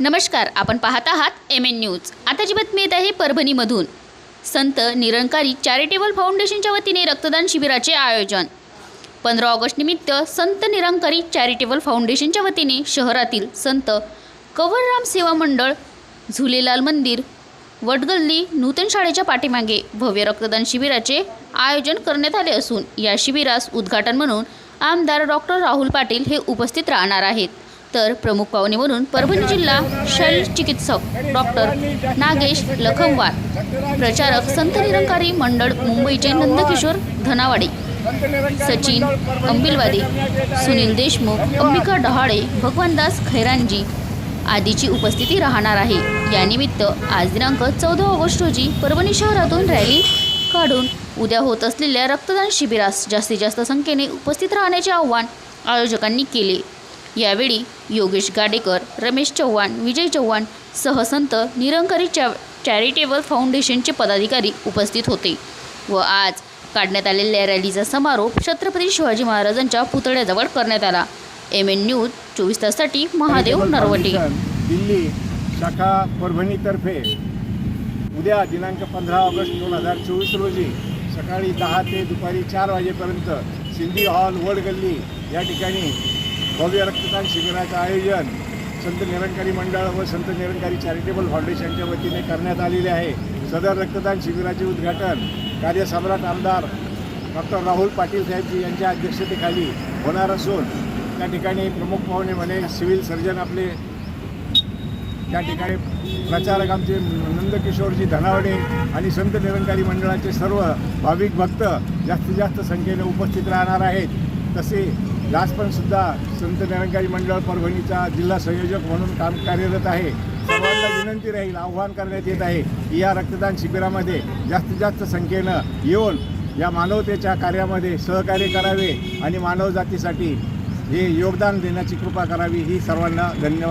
नमस्कार आपण पाहत आहात एम एन न्यूज आताची बातमी येत आहे परभणीमधून. संत निरंकारी चॅरिटेबल फाउंडेशनच्या वतीने रक्तदान शिबिराचे आयोजन. पंधरा ऑगस्ट निमित्त संत निरंकारी चॅरिटेबल फाउंडेशनच्या वतीने शहरातील संत कवरराम सेवा मंडळ झुलेलाल मंदिर वडगल्ली नूतन शाळेच्या पाठीमागे भव्य रक्तदान शिबिराचे आयोजन करण्यात आले असून या शिबिरास उद्घाटन म्हणून आमदार डॉक्टर राहुल पाटील हे उपस्थित राहणार आहेत. तर प्रमुख पाहुणे म्हणून परभणी जिल्हा शल चिकित्सक डॉक्टर नागेश लखमवार. प्रचारक संत निरंकारी मंडळ मुंबईचे नंदकिशोर धनावाडे. सचिन अंबिलवादे सुनील देशमुख अंबिका डहाळे भगवानदास खैरांजी आदीची उपस्थिती राहणार आहे. यानिमित्त आज दिनांक चौदा ऑगस्ट रोजी परभणी शहरातून रॅली काढून उद्या होत असलेल्या रक्तदान शिबिरास जास्तीत जास्त संख्येने उपस्थित राहण्याचे आव्हान आयोजकांनी केले. यावेळी योगेश गाडेकर रमेश चव्हाण विजय चव्हाण सहसंत निरंकारी चॅ चॅरिटेबल फाउंडेशनचे पदाधिकारी उपस्थित होते व आज काढण्यात आलेल्या रॅलीचा समारोप छत्रपती शिवाजी महाराजांच्या पुतळ्याजवळ करण्यात आला. एम एन न्यूज चोवीस ताससाठी महादेव नरवटे. दिल्ली शाखा परभणीतर्फे. उद्या दिनांक पंधरा ऑगस्ट दोन हजार चोवीस रोजी सकाळी दहा ते दुपारी चार वाजेपर्यंत सिंधी हॉल वड गल्ली या ठिकाणी भव्य रक्तदान शिबिराचं आयोजन संत निरंकारी मंडळ व संत निरंकारी चॅरिटेबल फाउंडेशनच्या वतीने करण्यात आलेले आहे. सदर रक्तदान शिबिराचे उद्घाटन कार्यसम्राट आमदार डॉक्टर राहुल पाटील साहेबजी यांच्या अध्यक्षतेखाली होणार असून त्या ठिकाणी प्रमुख पाहुणे म्हणे सिव्हिल सर्जन आपले त्या ठिकाणी प्रचारक आमचे नंदकिशोरजी धनावडे आणि संत निरंकारी मंडळाचे सर्व भाविक भक्त जास्तीत जास्त संख्येने उपस्थित राहणार आहेत. तसे सुद्धा संत निरंकारी मंडळ परभणीचा जिल्हा संयोजक म्हणून काम कार्यरत आहे. सर्वांना विनंती राहील आव्हान करण्यात येत आहे की या रक्तदान शिबिरामध्ये जास्तीत जास्त संख्येनं येऊन या मानवतेच्या कार्यामध्ये सहकार्य करावे आणि मानवजातीसाठी हे योगदान देण्याची कृपा करावी ही सर्वांना धन्यवाद.